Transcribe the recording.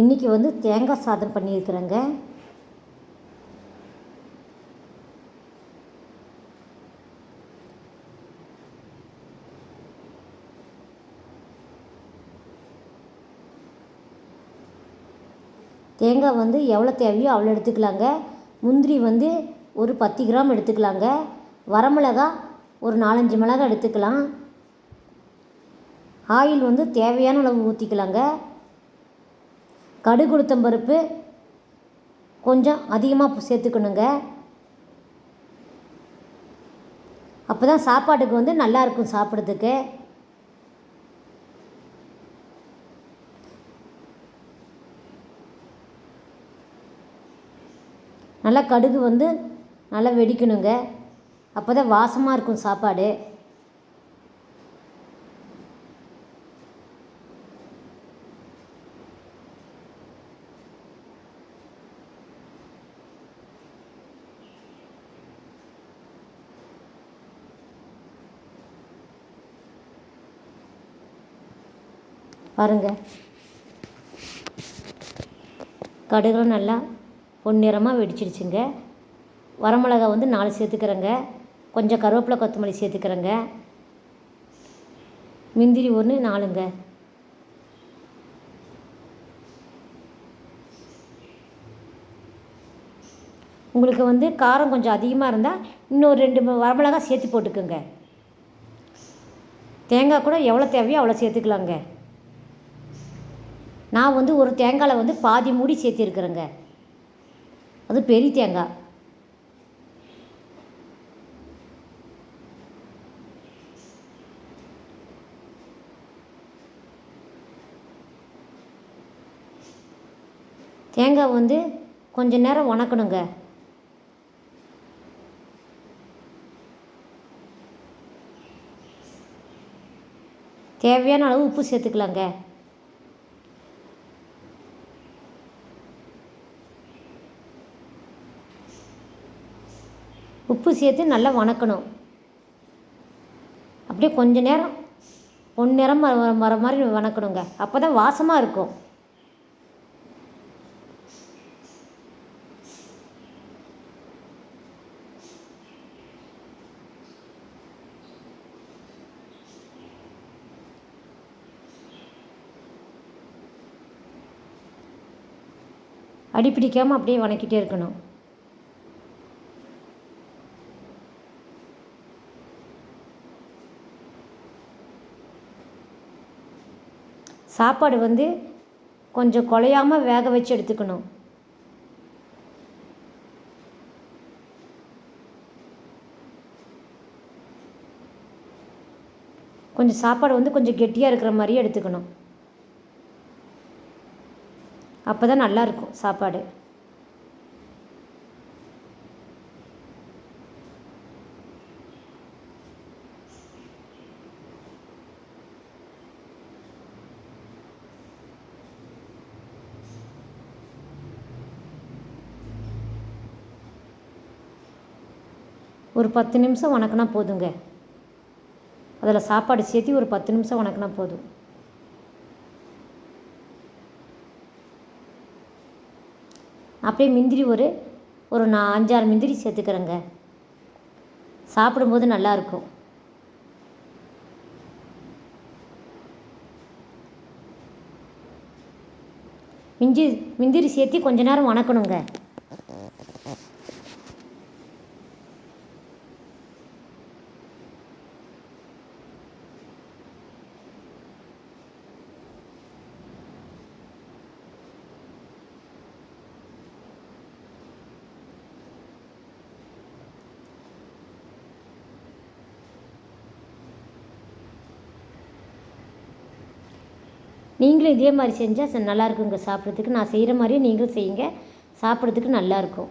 இன்றைக்கி வந்து தேங்காய் சாதம் பண்ணியிருக்கிறேங்க. தேங்காய் வந்து எவ்வளோ தேவையோ அவ்வளோ எடுத்துக்கலாங்க. முந்திரி வந்து ஒரு பத்து கிராம் எடுத்துக்கலாங்க. வரமிளகா ஒரு நாலஞ்சு மிளகா எடுத்துக்கலாம். ஆயில் வந்து தேவையான அளவு ஊற்றிக்கலாங்க கடுகு உளுத்தம் பருப்பு கொஞ்சம் அதிகமாக சேர்த்துக்கணுங்க. அப்போ தான் சாப்பாட்டுக்கு வந்து நல்லா இருக்கும் சாப்பிட்றதுக்கு. நல்லா கடுகு வந்து நல்லா வெடிக்கணுங்க. அப்போ தான் வாசமாக இருக்கும் சாப்பாடு. பாருங்கள் கடுகுலாம் நல்லா பொன்னிறமாக வெடிச்சிடுச்சுங்க. வரமிளகா வந்து நாலு சேர்த்துக்கிறேங்க. கொஞ்சம் கருவேப்பிலை கொத்தமல்லி சேர்த்துக்கிறேங்க. முந்திரி ஒன்று நாலுங்க. உங்களுக்கு வந்து காரம் கொஞ்சம் அதிகமாக இருந்தால் இன்னொரு ரெண்டு வரமிளகா சேர்த்து போட்டுக்கோங்க. தேங்காய் கூட எவ்வளோ தேவையோ அவ்வளோ சேர்த்துக்கலாங்க. நான் வந்து ஒரு தேங்காயில் வந்து பாதி மூடி சேர்த்திருக்கிறேங்க. அது பெரிய தேங்காய். தேங்காய் வந்து கொஞ்ச நேரம் வணக்கணுங்க. தேவையான அளவு உப்பு சேர்த்துக்கலாங்க. உப்பு சேர்த்து நல்லா வணக்கணும். அப்படியே கொஞ்ச நேரம் பொன்னிறம் வர வர மாதிரி வணக்கணுங்க. அப்போ தான் வாசமாக இருக்கும். அடி பிடிக்காமல் அப்படியே வணக்கிட்டே இருக்கணும். சாப்பாடு வந்து கொஞ்சம் குழையாமல் வேக வச்சு எடுத்துக்கணும். கொஞ்சம் சாப்பாடு வந்து கொஞ்சம் கெட்டியாக இருக்கிற மாதிரியே எடுத்துக்கணும். அப்போ தான் நல்லாயிருக்கும் சாப்பாடு. ஒரு பத்து நிமிஷம் வணக்கினா போதுங்க. அதில் சாப்பாடு சேர்த்து ஒரு பத்து நிமிஷம் வணக்கினா போதும். அப்படியே முந்திரி ஒரு ஒரு நான் அஞ்சாறு முந்திரி சேர்த்துக்கிறேங்க. சாப்பிடும்போது நல்லாயிருக்கும் மிஞ்சி முந்திரி சேர்த்து கொஞ்ச நேரம் வணக்கணுங்க. நீங்களும் இதே மாதிரி செஞ்சால் நல்லா இருக்குங்க சாப்பிட்றதுக்கு. நான் செய்கிற மாதிரியே நீங்களும் செய்யுங்க. சாப்பிட்றதுக்கு நல்லாயிருக்கும்